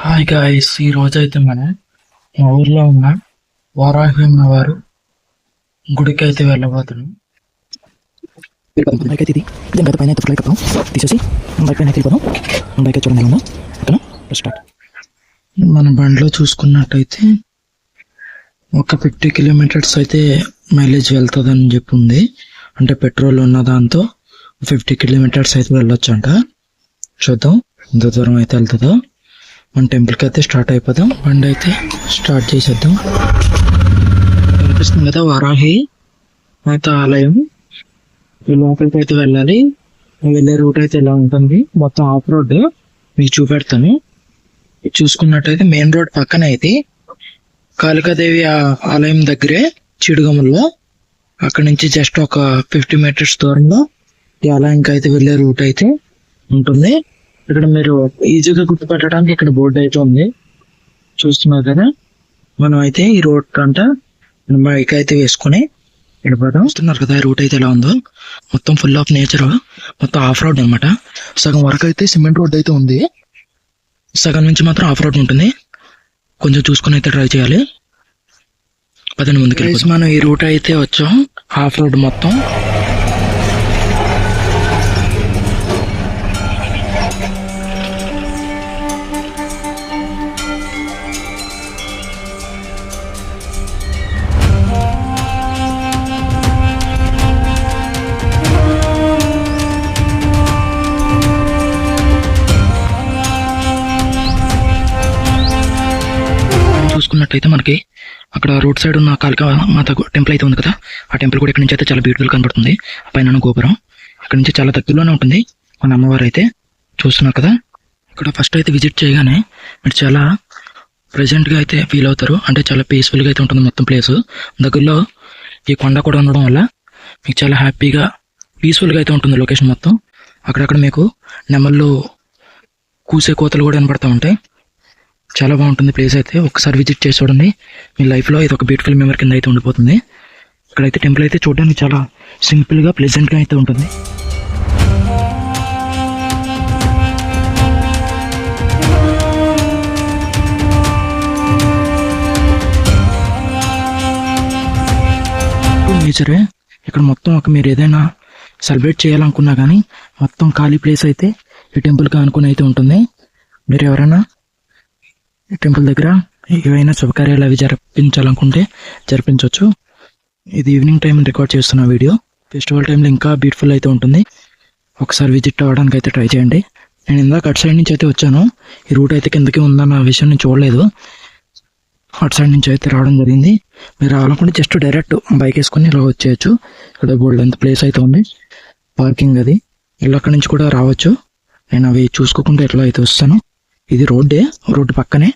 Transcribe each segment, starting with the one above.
Hi guys ఈ రోజు అయితే మనం మా ఊర్లో ఉన్న వారాహి వారు గుడికి అయితే వెళ్ళబోతున్నాం. బైక్ అయితే ఇది. దీని అయితే పైన అయితే ఫ్లైట్ కప్పాం తీసేసి బైక్ పైన అయితే వెళ్ళిపోదాం. బైక్ అయితే చూడండి ఎలా ఉందో. ఓకేనా? స్టార్ట్ మన బండిలో చూసుకున్నట్టయితే ఒక ఫిఫ్టీ కిలోమీటర్స్ అయితే మైలేజ్ వెళ్తుందని చెప్పి ఉంది అంటే పెట్రోల్ ఉన్న దాంతో ఫిఫ్టీ కిలోమీటర్స్ అయితే వెళ్ళొచ్చు అంట చూద్దాం ఎంత దూరం అయితే వెళ్తుందో. మన టెంపుల్కి అయితే స్టార్ట్ అయిపోదాం. బండి అయితే స్టార్ట్ చేసేద్దాం. కనిపిస్తుంది కదా వారాహి మాత ఆలయం ఈ లోపలికి అయితే వెళ్ళాలి. వెళ్ళే రూట్ అయితే ఇలా ఉంటుంది. మొత్తం ఆఫ్ రోడ్ మీకు చూపెడతాను. ఇది చూసుకున్నట్టయితే మెయిన్ రోడ్ పక్కన అయితే కాళికాదేవి ఆ- ఆలయం దగ్గరే చిడుగములో అక్కడ నుంచి జస్ట్ ఒక ఫిఫ్టీ మీటర్స్ దూరంలో ఈ ఆలయంకి అయితే వెళ్ళే రూట్ అయితే ఉంటుంది. ఇక్కడ మీరు ఈజీగా గుర్తుపెట్టడానికి ఇక్కడ బోర్డు అయితే ఉంది. చూస్తున్నారు కదా? మనం అయితే ఈ రోడ్ కంట బైక్ అయితే వేసుకుని వెళ్ళిపోతాం చూస్తున్నారు కదా రూట్ అయితే ఎలా ఉందో? మొత్తం ఫుల్ ఆఫ్ నేచర్ మొత్తం ఆఫ్ రోడ్ అనమాట సగం వరకు అయితే సిమెంట్ రోడ్ అయితే ఉంది. సగం నుంచి మాత్రం ఆఫ్ రోడ్ ఉంటుంది. కొంచెం చూసుకుని అయితే ట్రై చేయాలి. పదండి ముందుకు. మనం ఈ రూట్ అయితే వచ్చాం. ఆఫ్ రోడ్ మొత్తం. చూసుకున్నట్టయితే మనకి అక్కడ రోడ్ సైడ్ ఉన్న కాళికా మాత టెంపుల్ అయితే ఉంది కదా. ఆ టెంపుల్ కూడా ఇక్కడ నుంచి అయితే చాలా బ్యూటిఫుల్ కనబడుతుంది. పైన ఉన్న గోపురం ఇక్కడ నుంచి చాలా దగ్గరలోనే ఉంటుంది. మన అమ్మవారు అయితే చూస్తున్నారు కదా. ఇక్కడ ఫస్ట్ అయితే విజిట్ చేయగానే మీరు చాలా ప్రజెంట్గా అయితే ఫీల్ అవుతారు. అంటే చాలా పీస్ఫుల్గా అయితే ఉంటుంది మొత్తం ప్లేస్ దగ్గరలో ఈ కొండ కూడా ఉండడం వల్ల మీకు చాలా హ్యాపీగా పీస్ఫుల్గా అయితే ఉంటుంది లొకేషన్ మొత్తం. అక్కడక్కడ మీకు నెమళ్ళు కూసే కోతలు కూడా కనబడతా ఉంటాయి. చాలా బాగుంటుంది ప్లేస్ అయితే. ఒకసారి విజిట్ చేసి చూడండి. మీ లైఫ్లో ఇది ఒక బ్యూటిఫుల్ మెమరీ కింద అయితే ఉండిపోతుంది. ఇక్కడైతే టెంపుల్ అయితే చూడడానికి చాలా సింపుల్గా ప్లెజెంట్గా అయితే ఉంటుంది. నేచరే ఇక్కడ మొత్తం ఒక మీరు ఏదైనా సెలబ్రేట్ చేయాలనుకున్నా కానీ మొత్తం ఖాళీ ప్లేస్ అయితే ఈ టెంపుల్కి అనుకుని అయితే ఉంటుంది. మీరు ఎవరైనా టెంపుల్ దగ్గర ఏవైనా శుభకార్యాలు అవి జరిపించాలనుకుంటే జరిపించవచ్చు. ఇది ఈవినింగ్ టైం రికార్డ్ చేస్తున్న వీడియో. ఫెస్టివల్ టైంలో ఇంకా బ్యూటిఫుల్ అయితే ఉంటుంది. ఒకసారి విజిట్ అవ్వడానికి అయితే ట్రై చేయండి. నేను ఇందాక అటు సైడ్ నుంచి అయితే వచ్చాను. ఈ రూట్ అయితే కిందకి ఉందన్న విషయం నేను చూడలేదు. అటు సైడ్ నుంచి అయితే రావడం జరిగింది. మీరు రావాలనుకుంటే జస్ట్ డైరెక్ట్ బైక్ వేసుకొని ఇలా వచ్చేయచ్చు. ఇక్కడ బోల్డ్ ఎంత ప్లేస్ అయితే ఉంది. పార్కింగ్ అది. ఇల్లు అక్కడి నుంచి కూడా రావచ్చు. నేను అవి చూసుకోకుండా ఎట్లా అయితే వస్తాను ఇది రోడ్డే రోడ్డు పక్కనే.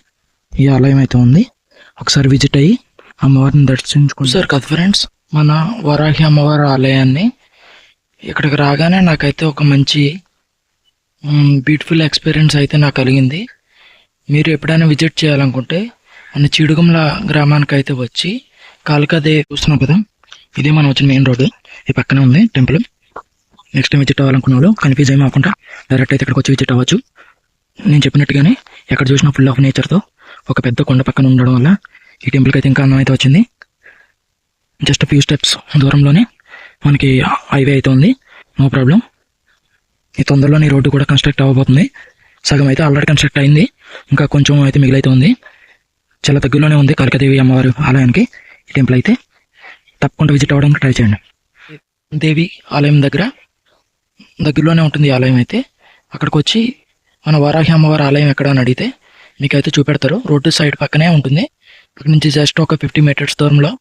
ఈ ఆలయం అయితే ఉంది. ఒకసారి విజిట్ అయ్యి అమ్మవారిని దర్శించుకుంటారు కదా ఫ్రెండ్స్ మన వరాహి అమ్మవారి ఆలయాన్ని ఇక్కడికి రాగానే నాకైతే ఒక మంచి బ్యూటిఫుల్ ఎక్స్పీరియన్స్ అయితే నాకు కలిగింది. మీరు ఎప్పుడైనా విజిట్ చేయాలనుకుంటే మన చిడుగుమల గ్రామానికి అయితే వచ్చి కాలికాదే చూస్తున్నాం కదా ఇదే మనం వచ్చిన మెయిన్ రోడ్డు ఈ పక్కనే ఉంది టెంపుల్ నెక్స్ట్ టైం విజిట్ అవ్వాలనుకున్న వాళ్ళు కన్ఫ్యూజ్ ఏమి అవ్వకుండా డైరెక్ట్ అయితే ఇక్కడికి వచ్చి విజిట్ అవ్వచ్చు. నేను చెప్పినట్టుగానే ఎక్కడ చూసినా ఫుల్ ఆఫ్ నేచర్తో ఒక పెద్ద కొండ పక్కన ఉండడం వల్ల ఈ టెంపుల్కి అయితే ఇంకా అందం అయితే వచ్చింది. జస్ట్ ఫ్యూ స్టెప్స్ దూరంలోనే మనకి హైవే అయితే ఉంది. నో ప్రాబ్లం ఈ తొందరలోనే రోడ్డు కూడా కన్స్ట్రక్ట్ అవ్వబోతుంది. సగం అయితే ఆల్రెడీ కన్స్ట్రక్ట్ అయింది. ఇంకా కొంచెం అయితే మిగిలైతే ఉంది. చాలా దగ్గరలోనే ఉంది కాళికాదేవి అమ్మవారి ఆలయానికి. ఈ టెంపుల్ అయితే తప్పకుండా విజిట్ అవ్వడానికి ట్రై చేయండి. దేవి ఆలయం దగ్గర దగ్గరలోనే ఉంటుంది ఆలయం అయితే. అక్కడికి వచ్చి మన వారాహి అమ్మవారి ఆలయం ఎక్కడ అని అడిగితే మీకైతే చూపెడతారు. రోడ్డు సైడ్ పక్కనే ఉంటుంది. ఇక్కడ నుంచి జస్ట్ ఒక ఫిఫ్టీ మీటర్స్ దూరంలో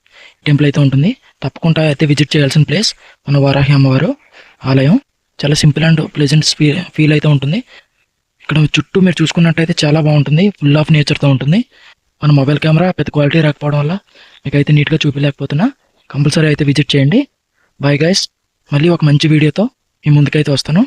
టెంపుల్ అయితే ఉంటుంది. తప్పకుండా అయితే విజిట్ చేయాల్సిన ప్లేస్ మన వారాహి అమ్మవారు ఆలయం. చాలా సింపుల్ అండ్ ప్లెజెంట్ ఫీల్ అయితే ఉంటుంది. ఇక్కడ చుట్టూ మీరు చూసుకున్నట్టయితే చాలా బాగుంటుంది. ఫుల్ ఆఫ్ నేచర్తో ఉంటుంది. మన మొబైల్ కెమెరా పెద్ద క్వాలిటీ రాకపోవడం వల్ల మీకైతే నీట్గా చూపించలేకపోతున్నా కంపల్సరీ అయితే విజిట్ చేయండి. బాయ్ గైస్ మళ్ళీ ఒక మంచి వీడియోతో మీ ముందుకైతే వస్తాను.